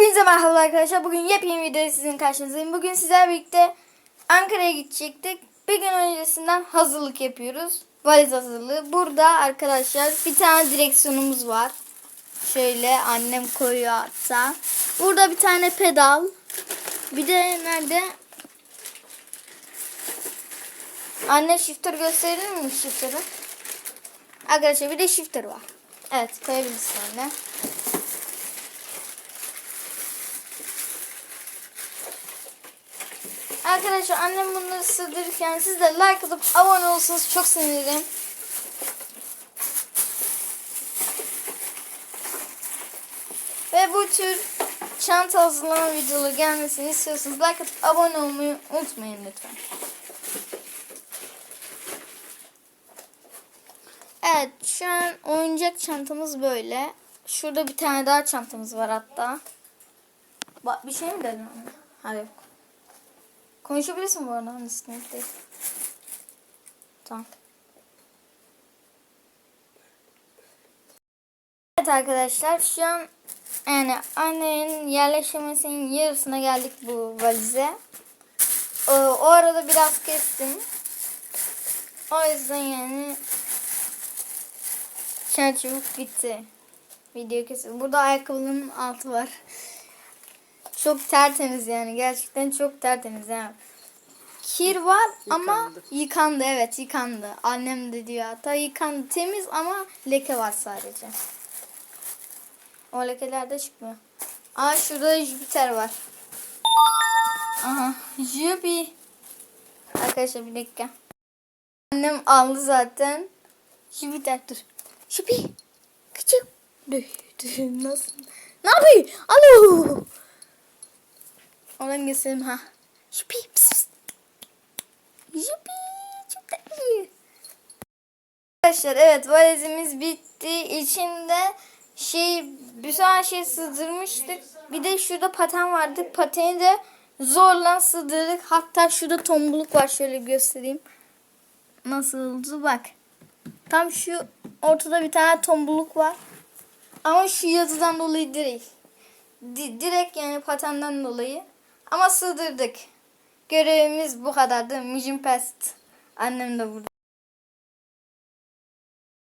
Hepinize merhaba arkadaşlar. Bugün yepyeni video sizin karşınızdayım. Bugün sizlerle birlikte Ankara'ya gidecektik. Bir gün öncesinden hazırlık yapıyoruz. Valiz hazırlığı. Burada arkadaşlar bir tane direksiyonumuz var. Şöyle annem koyuyor hatta. Burada bir tane pedal. Bir de nerede? Anne shifter gösterir mi shifter'ı? Arkadaşlar bir de shifter var. Evet koyabilirsin anne. Arkadaşlar annem bunları sığdırırken siz de like atıp abone olursanız çok sevinirim. Ve bu tür çanta hazırlama videoları gelmesini istiyorsanız like atıp abone olmayı unutmayın lütfen. Evet şu an oyuncak çantamız böyle. Şurada bir tane daha çantamız var hatta. Bak bir şey mi dedin? Hayır yok. Konuşabilirsin bu arada değil. Tamam. Evet arkadaşlar şu an yani annenin yerleşmesinin yarısına geldik bu valize. O, o arada biraz kestim. O yüzden yani çabuk bitti. Video kesin. Burada ayakkabının altı var. Çok tertemiz yani. Gerçekten çok tertemiz yani. Kir var ama yıkandı. Evet yıkandı. Annem de diyor hatta yıkandı. Temiz ama leke var sadece. O lekeler de çıkmıyor. Aa şurada Jüpiter var. Aha Jüpi. Arkadaşlar bir dakika. Annem aldı zaten. Jüpiter dur. Jüpi. Dur, Nasıl? Ne yapıyor? Alo. Oradan göstereyim ha. Şupi. Şupi. Çok tatlı. Arkadaşlar evet valizimiz bitti. İçinde şey bir sürü şey sığdırmıştık. Bir de şurada paten vardı. Pateni de zorla sığdırdık. Hatta şurada tombuluk var. Şöyle göstereyim. Nasıl oldu bak. Tam şu ortada bir tane tombuluk var. Ama şu yazıdan dolayı değil. Di- direkt yani patenden dolayı. Ama sığdırdık. Görevimiz bu kadardı. Mission Pest. Annem de burada.